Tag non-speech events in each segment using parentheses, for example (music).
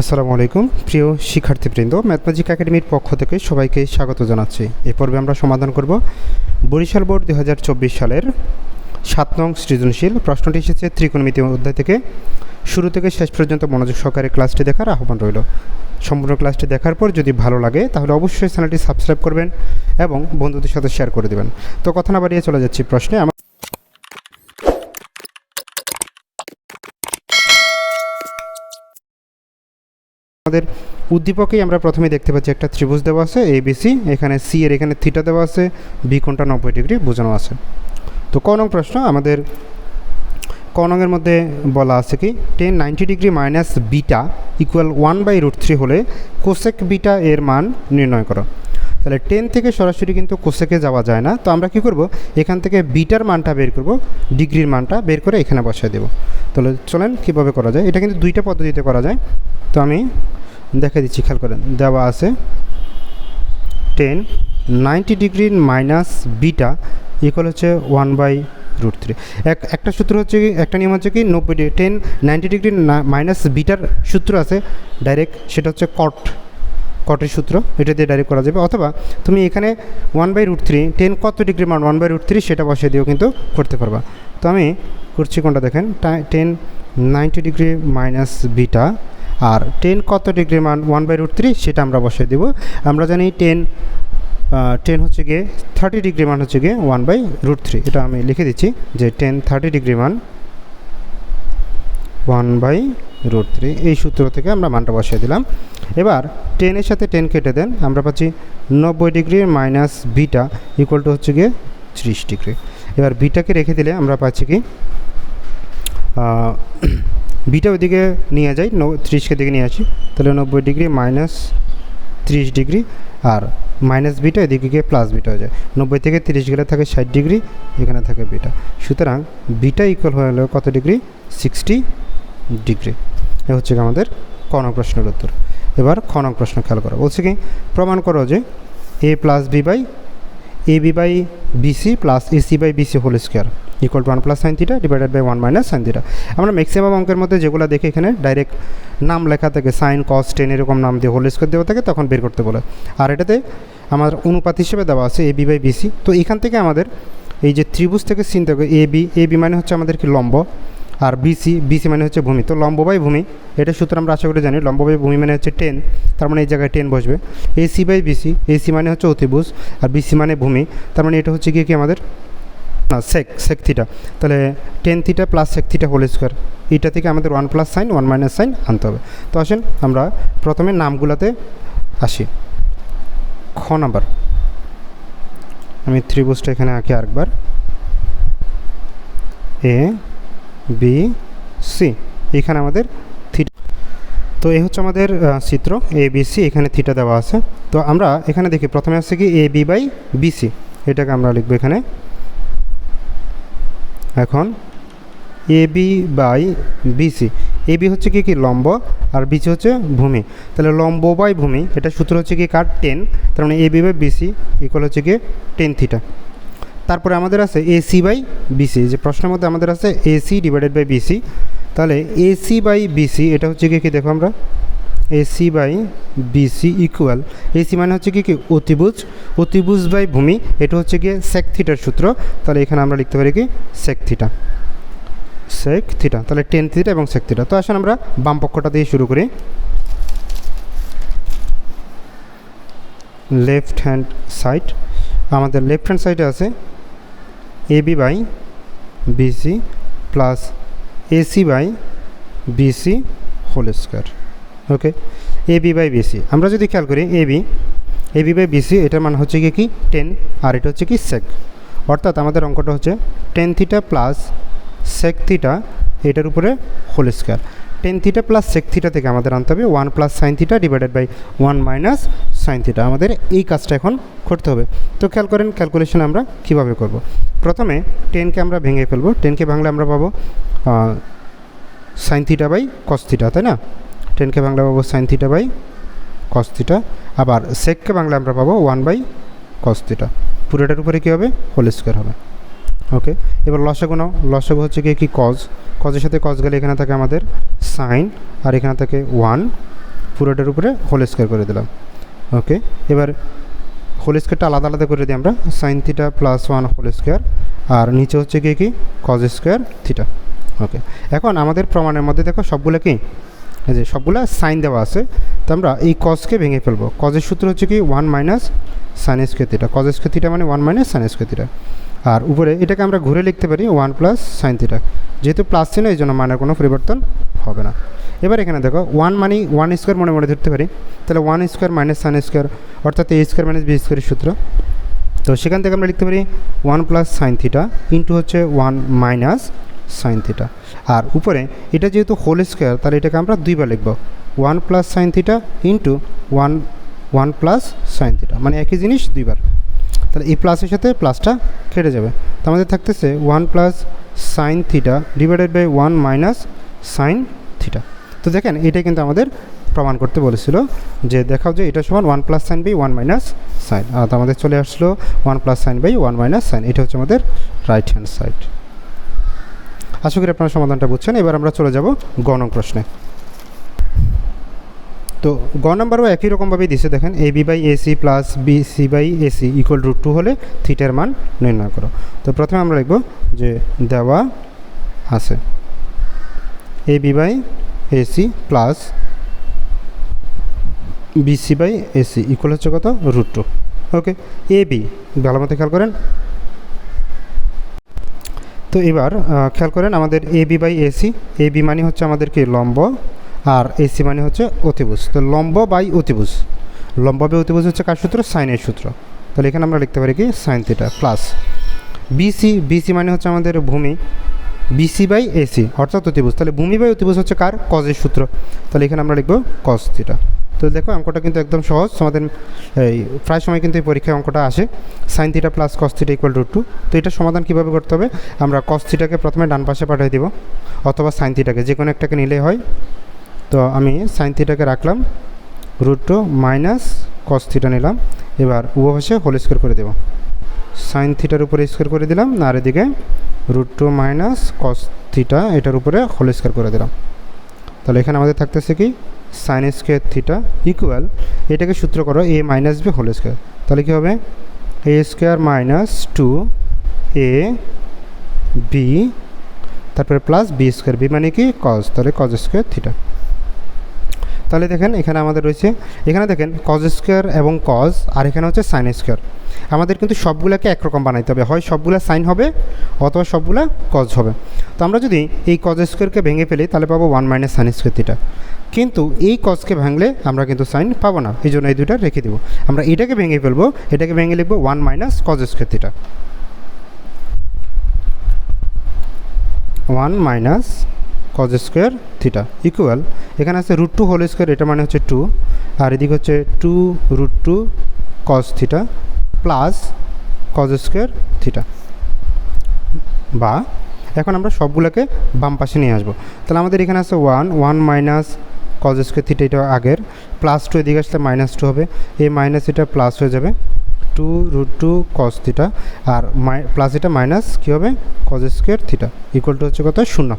আসসালামু আলাইকুম। প্রিয় শিক্ষার্থীবৃন্দ ম্যাথমেটিক একাডেমির পক্ষ থেকে সবাইকে স্বাগত জানাচ্ছি। এ পর্বে আমরা সমাধান করব বরিশাল বোর্ড দু হাজার চব্বিশ সালের সাত নং সৃজনশীল প্রশ্নটি এসেছে ত্রিকোণমিতি অধ্যায় থেকে। শুরু থেকে শেষ পর্যন্ত মনোযোগ সহকারে ক্লাসটি দেখার আহ্বান রইল। সম্পূর্ণ ক্লাসটি দেখার পর যদি ভালো লাগে, তাহলে অবশ্যই চ্যানেলটি সাবস্ক্রাইব করবেন এবং বন্ধুদের সাথে শেয়ার করে দেবেন। তো কথা না বাড়িয়ে চলে যাচ্ছি প্রশ্নে। আমার আমাদের উদ্দীপকেই আমরা প্রথমে দেখতে পাচ্ছি একটা ত্রিভুজ দেওয়া আছে এবিসি বিসি এখানে সি এর এখানে থিটা দেওয়া আছে বি কোনটা নব্বই ডিগ্রি বোঝানো আছে। তো ক নং প্রশ্ন, আমাদের ক নংয়ের মধ্যে বলা আছে কি tan ninety degree minus beta equal one by root three হলে কোসেক বিটা এর মান নির্ণয় করো। তাহলে টেন থেকে সরাসরি কিন্তু কোসেকে যাওয়া যায় না। তো আমরা কি করব? এখান থেকে বিটার মানটা বের করব, ডিগ্রির মানটা বের করে এখানে বসায় দেব। তাহলে চলেন কীভাবে করা যায়? এটা কিন্তু দুইটা পদ্ধতিতে করা যায়। তো আমি দেখে দিচ্ছি, খেয়াল করেন, দেওয়া আছে tan ninety degree minus beta equal হচ্ছে ওয়ান বাই রুট থ্রি এক, একটা সূত্র হচ্ছে কি, একটা নিয়ম হচ্ছে কি, নব্বই degree tan ninety degree minus bitter সূত্র আছে ডাইরেক্ট সেটা হচ্ছে কট কটের সূত্র, এটা দিয়ে ডাইরেক্ট করা যাবে। অথবা তুমি এখানে one by root three tan কত ডিগ্রি মান ওয়ান বাই রুট থ্রি সেটা বসিয়ে দিয়েও কিন্তু করতে পারবা। তো আমি করছি কোনটা দেখেন tan ninety degree minus beta আর টেন কত ডিগ্রি মান ওয়ান বাই রুট থ্রি সেটা আমরা বসিয়ে দেবো। আমরা জানি টেন টেন হচ্ছে গিয়ে থার্টি ডিগ্রি মান হচ্ছে গিয়ে ওয়ান বাই রুট থ্রি এটা আমি লিখে দিচ্ছি যে টেন থার্টি ডিগ্রি মান ওয়ান বাই রুট থ্রি, এই সূত্র থেকে আমরা মানটা বসিয়ে দিলাম। এবার টেনের সাথে টেন কেটে দেন, আমরা পাচ্ছি নব্বই degree minus beta equal to হচ্ছে গিয়ে ত্রিশ ডিগ্রি। এবার বিটাকে রেখে দিলে আমরা পাচ্ছি কি (clears throat) বিটা ওইদিকে নিয়ে যাই ত্রিশকে দিকে নিয়ে আসি, তাহলে নব্বই ডিগ্রি মাইনাস ত্রিশ ডিগ্রি আর মাইনাস বিটা এদিকে গিয়ে প্লাস বিটা হয়ে যায়। নব্বই থেকে তিরিশ গেলে থাকে ষাট ডিগ্রি, এখানে থাকে বিটা। সুতরাং বিটা ইকুয়াল হয়ে হলো কত ডিগ্রি সিক্সটি ডিগ্রি। এ হচ্ছে আমাদের ক নং প্রশ্নের উত্তর। এবার খ নং প্রশ্ন খেয়াল করো। বলছে কি, প্রমাণ করো যে A plus B by A B by B C plus A C by B C whole square equal to one plus sine theta divided by one minus sine theta আমরা ম্যাক্সিমাম অঙ্কের মধ্যে যেগুলো দেখি এখানে ডাইরেক্ট নাম লেখা থাকে sign কস ten এরকম নাম দিয়ে হোল স্কোয়ার দেওয়া থাকে, তখন বের করতে বলে। আর এটাতে আমার অনুপাত হিসেবে দেওয়া আছে এ বি বাই বিসি তো এখান থেকে আমাদের এই যে ত্রিভুজ থেকে চিন্তা করি এ বি এ বি মানে হচ্ছে আমাদের কি লম্ব। আর বিসি বিসি মানে হচ্ছে ভূমি। তো লম্ব বাই ভূমি, এটা সূত্র আমরা আশা করি জানি। লম্ব বাই ভূমি মানে হচ্ছে টেন তার মানে এই জায়গায় টেন বসবে। এসি বাই বিসি এসি মানে হচ্ছে অতিভুজ, আর বিসি মানে ভূমি, তার মানে এটা হচ্ছে গিয়ে কি আমাদের? না সেক সেক থিটা তাহলে tan theta plus sec theta whole square এইটা থেকে আমাদের one plus sine one minus sine আনতে হবে। তো আসেন আমরা প্রথমে নামগুলোতে আসি। খ নাম্বার। আমি ত্রিভুজটা এখানে আঁকি আরেকবার। এ বি সি এখানে আমাদের থিটা তো এই হচ্ছে আমাদের চিত্র এ বি সি এখানে থিটা দেওয়া আছে। তো আমরা এখানে দেখি, প্রথমে আসছে কি এ বি বাই বিসি এটাকে আমরা লিখব এখানে। এখন A B by B C A B হচ্ছে কি কি, লম্ব, আর বিসি হচ্ছে ভূমি। তাহলে লম্ব বাই ভূমি, এটা সূত্র হচ্ছে কি, কার, টেন। তার মানে A B by B C equal হচ্ছে কি, টেন থিটা তারপরে আমাদের আছে এসি বাই বিসি যে প্রশ্নের মধ্যে আমাদের আছে A C divided by B C তাহলে A C by B C এটা হচ্ছে কি কি দেখো আমরা? A C by B C equal A C মানে হচ্ছে কি কি? অতিভুজ অতিভুজ বাই ভূমি, এটা হচ্ছে গিয়ে সেক থিটার সূত্র। তাহলে এখানে আমরা লিখতে পারি কি? সেক থিটা সেক থিটা তাহলে টেন থিটা এবং সেক থিটা তো আসুন আমরা বাম পক্ষটা দিয়ে শুরু করি। লেফট হ্যান্ড সাইড আমাদের লেফট হ্যান্ড সাইডে আছে A B by B C plus A C by B C whole square okay A B by B C আমরা যদি খেয়াল করি A B A B by B C এটার মান হচ্ছে কি কি? টেন আর এটা হচ্ছে কি? সেক অর্থাৎ আমাদের অঙ্কটা হচ্ছে tan theta plus sec theta এটার উপরে whole square tan theta plus sec theta থেকে আমাদের আনতে হবে। One plus sine theta divided by one minus sine theta আমাদের এই কাজটা এখন করতে হবে। তো খেয়াল করেন ক্যালকুলেশন আমরা কীভাবে করব? প্রথমে টেনকে আমরা ভেঙে ফেলব। টেনকে ভাঙলে আমরা পাবো sine theta by cos theta তাই না? টেনকে বাংলা পাবো সাইন থিটা বাই কস আবার সেককে বাংলা আমরা পাবো ওয়ান বাই কস পুরোটার উপরে কী হবে? হোল স্কোয়ার হবে। ওকে এবার লসাগু নাও লসাগু হচ্ছে গিয়ে কি কজ কজের সাথে কজ গেলে এখানে থাকে আমাদের সাইন আর এখানে থাকে ওয়ান পুরোটার উপরে হোল স্কোয়ার করে দিলাম। ওকে এবার হোল স্কোয়ারটা আলাদা আলাদা করে দিই আমরা। Sine theta plus one whole square আর নিচে হচ্ছে কি কি কজ স্কোয়ার থিটা ওকে এখন আমাদের প্রমাণের মধ্যে দেখো সবগুলো কি? যে সবগুলো সাইন দেওয়া আছে। তো আমরা এই কজকে ভেঙে ফেলব। কজের সূত্র হচ্ছে কি one minus sine square theta cos square theta মানে one minus sine square theta আর উপরে এটাকে আমরা ঘুরে লিখতে পারি ওয়ান প্লাস সাইন থিটা। যেহেতু প্লাস চিহ্ন, এই জন্য মানের কোনো পরিবর্তন হবে না। এবার এখানে দেখো, ওয়ান মানে ওয়ান স্কোয়ার মনে মনে ধরতে পারি। তাহলে one square minus sine square, অর্থাৎ এ স্কোয়ার মাইনাস বি স্কোয়ারের সূত্র। তো সেখান থেকে আমরা লিখতে পারি one plus sine theta into হচ্ছে ওয়ান মাইনাস সাইন থিটা। আর উপরে এটা যেহেতু হোল স্কোয়ার, তাহলে এটাকে আমরা দুইবার লিখব। One plus sine theta into one one plus sine theta মানে একই জিনিস দুইবার। তাহলে এই প্লাসের সাথে প্লাসটা কেটে যাবে। তো আমাদের থাকতেছে one plus sine theta divided by one minus sine theta তো দেখেন এটা কিন্তু আমাদের প্রমাণ করতে বলেছিল যে দেখাও যে এটা সমান one plus sine by one minus sine আর আমাদের চলে আসলো one plus sine by one minus sine এটা হচ্ছে আমাদের রাইট হ্যান্ড সাইড আশা করি আপনারা সমাধানটা বুঝছেন। এবার আমরা চলে যাব গ নং প্রশ্নে। তো গ নাম্বারও একই রকমভাবেই দিছে, দেখেন A B by A C plus B C by A C equal root two হলে থিটার মান নির্ণয় করো। তো প্রথমে আমরা লিখব যে দেওয়া আছে। A B by A C plus B C by A C equal হচ্ছে কত? Root two okay A B ভালো মতো খেয়াল করেন। তো এবার খেয়াল করেন, আমাদের A B by A C A B মানে হচ্ছে আমাদের কি? লম্ব আর এসি মানে হচ্ছে অতিভুজ। তো লম্ব বাই অতিভুজ। লম্ব বাই অতিভুজ হচ্ছে কার সূত্র? সাইনের সূত্র। তাহলে এখানে আমরা লিখতে পারি কি? Sine theta plus BC BC মানে হচ্ছে আমাদের ভূমি। বিসি বাই এসি অর্থাৎ অতিভুজ। তাহলে ভূমি বাই অতিভুজ হচ্ছে কার? কজের সূত্র। তাহলে এখানে আমরা লিখব কজ থিটা। তো দেখো, অঙ্কটা কিন্তু একদম সহজ। আমাদের এই, প্রায় সময় কিন্তু এই পরীক্ষায় অঙ্কটা আসে। Sine theta plus cos theta equal to two তো এটা সমাধান কীভাবে করতে হবে? আমরা কস থিটাকে প্রথমে ডান পাশে পাঠিয়ে দিব, অথবা সাইন থিটাকে। যে কোনো একটাকে নিলেই হয়। তো আমি সাইন থিটাকে রাখলাম root two minus cos theta নিলাম, এবার পাশে হোল স্কোয়ার করে দেব। সাইন থিটার উপরে স্কোয়ার করে দিলাম, আর এদিকে root two minus cos theta এটার উপরে হোল স্কোয়ার করে দিলাম। তাহলে এখানে আমাদের থাকতেছে কি? সাইন স্কোয়ার থিটা ইকুয়াল এটাকে সূত্র করো A minus B whole square তাহলে কী হবে? A square minus two A B তারপরে প্লাস বি স্কোয়ার বি মানে কি? কজ তাহলে কজ স্কোয়ার থিটা তাহলে দেখেন এখানে আমাদের রয়েছে, এখানে দেখেন কজ স্কোয়ার এবং কজ আর এখানে হচ্ছে সাইন স্কোয়ার আমাদের কিন্তু সবগুলোকে একরকম বানাইতে হবে। হয় সবগুলো সাইন হবে, অথবা সবগুলো কজ হবে। তো আমরা যদি এই কজ স্কোয়ারকে ভেঙে ফেলি, তাহলে পাবো one minus sine square theta কিন্তু এই কজকে ভাঙলে আমরা কিন্তু সাইন পাবো না। এই জন্য এই দুইটা রেখে দেবো। আমরা এটাকে ভেঙে ফেলব, এটাকে ভেঙে লিখব one minus cos square theta one minus cos square theta equal এখানে আছে রুট টু হোল স্কোয়ার এটা মানে হচ্ছে টু আর এদিকে হচ্ছে two root two cos theta plus cos square theta বা এখন আমরা সবগুলোকে বাম পাশে নিয়ে আসব। তাহলে আমাদের এখানে আছে one one minus cos square theta এটা আগের প্লাস টু এদিকে আসলে মাইনাস টু হবে। এই মাইনাস এটা প্লাস হয়ে যাবে two root two cos theta আর মাই প্লাস এটা মাইনাস কী হবে? Cos square theta equal to হচ্ছে কত? শূন্য।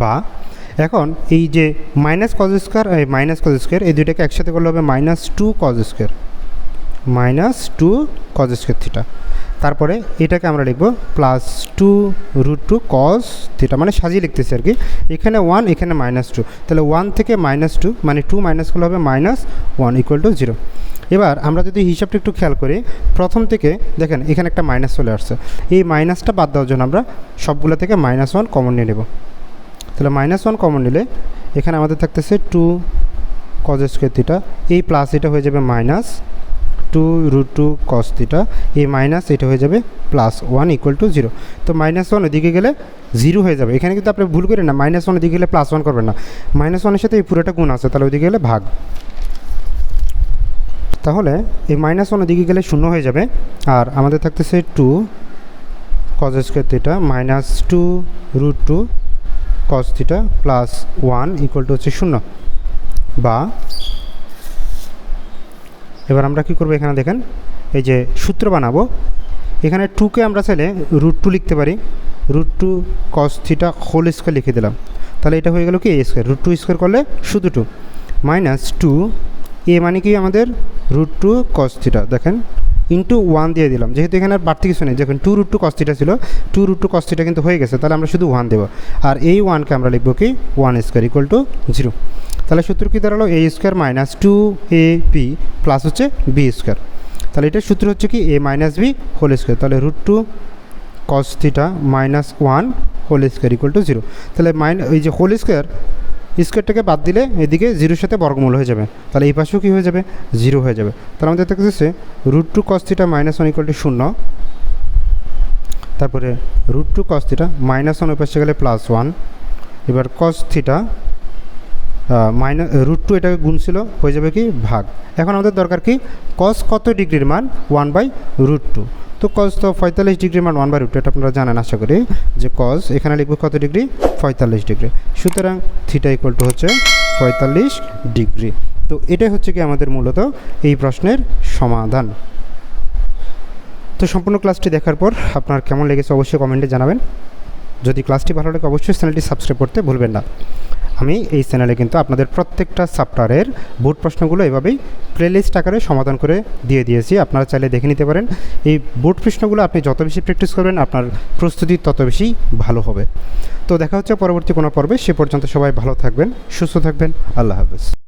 বা এখন এই যে মাইনাস কজ স্কোয়ার এই মাইনাস কজ স্কোয়ার এই দুইটাকে একসাথে করলে হবে minus two cos square minus two cos square theta তারপরে এটাকে আমরা লিখব plus two root two cos theta মানে সাজিয়ে লিখতেছি আর কি। এখানে ওয়ান এখানে মাইনাস টু তাহলে ওয়ান থেকে মাইনাস টু মানে টু মাইনাস করলে হবে minus one equal to zero এবার আমরা যদি হিসাবটা একটু খেয়াল করি, প্রথম থেকে দেখেন এখানে একটা মাইনাস চলে আসছে। এই মাইনাসটা বাদ দেওয়ার জন্য আমরা সবগুলো থেকে মাইনাস ওয়ান কমন নিয়ে নেব। তাহলে মাইনাস ওয়ান কমন নিলে এখানে আমাদের থাকতেছে টু কজ স্কোয়ার থিটা এই প্লাস এটা হয়ে যাবে minus two root two cos theta এই মাইনাস এটা হয়ে যাবে plus one equal to zero তো মাইনাস ওয়ান ওদিকে গেলে জিরো হয়ে যাবে। এখানে কিন্তু আপনি ভুল করেন না মাইনাস ওয়ান ওদিকে গেলে প্লাস ওয়ান করবেন না। মাইনাস ওয়ানের সাথে এই পুরোটা গুণ আছে, তাহলে ওদিকে গেলে ভাগ। তাহলে এই মাইনাস ওয়ান ওদিকে গেলে শূন্য হয়ে যাবে, আর আমাদের থাকতেছে two cos square theta minus two root two cos theta plus one equal to হচ্ছে শূন্য। বা এবার আমরা কী করব এখানে দেখেন, এই যে সূত্র বানাবো। এখানে টুকে আমরা চাইলে রুট টু লিখতে পারি। Root two cos theta whole square লিখে দিলাম। তাহলে এটা হয়ে গেল কি A square root two square করলে শুধু টু মাইনাস টু এ মানে কি আমাদের? রুট টু কস থিটা দেখেন ইন্টু ওয়ান দিয়ে দিলাম। যেহেতু এখানে আর বাড়তি কিছু নেই যখন টু রুট টু কস্তিটা ছিল টু রুট টু কস্তিটা কিন্তু হয়ে গেছে, তাহলে আমরা শুধু ওয়ান দেবো। আর এই ওয়ানকে আমরা লিখব কি? One square equal to zero তাহলে সূত্র কী দাঁড়াল? A square minus two A P plus হচ্ছে বি স্কোয়ার তাহলে এটার সূত্র হচ্ছে কি? A minus B whole square তাহলে root two cos theta minus one whole square equal to zero তাহলে মাইন এই যে হোল স্কোয়ার স্কোয়ারটাকে বাদ দিলে এদিকে জিরোর সাথে বর্গমূল হয়ে যাবে। তাহলে এই পাশেও কী হয়ে যাবে? জিরো হয়ে যাবে। তাহলে আমাদের দেখতে দেখতেছে root two cos theta minus one equal to শূন্য। তারপরে root two cos theta minus one ওই পাশে গেলে প্লাস ওয়ান। এবার cos theta minus, root two এটাকে গুণ ছিল, হয়ে যাবে কি? ভাগ। এখন আমাদের দরকার কি? কস কত ডিগ্রির মান? One by root two. তো কস তো পঁয়তাল্লিশ ডিগ্রি মান ওয়ান বাই এটা আপনারা জানেন আশা করি যে কস এখানে লিখব কত ডিগ্রি পঁয়তাল্লিশ ডিগ্রি সুতরাং থিটা ইকুয়াল টু হচ্ছে পঁয়তাল্লিশ ডিগ্রি তো এটাই হচ্ছে কি আমাদের মূলত এই প্রশ্নের সমাধান। তো সম্পূর্ণ ক্লাসটি দেখার পর আপনার কেমন লেগেছে অবশ্যই কমেন্টে জানাবেন। যদি ক্লাসটি ভালো লাগে অবশ্যই চ্যানেলটি সাবস্ক্রাইব করতে ভুলবেন না। আমি এই চ্যানেলে কিন্তু আপনাদের প্রত্যেকটা চ্যাপ্টারের বোর্ড প্রশ্নগুলো এভাবেই প্লেলিস্ট আকারে সমাধান করে দিয়ে দিয়েছি। আপনারা চাইলে দেখে নিতে পারেন। এই বোর্ড প্রশ্নগুলো আপনি যত বেশি প্র্যাকটিস করবেন, আপনার প্রস্তুতি তত বেশি ভালো হবে। তো দেখা হচ্ছে পরবর্তী কোনো পর্বে। সে পর্যন্ত সবাই ভালো থাকবেন, সুস্থ থাকবেন। আল্লাহ হাফেজ।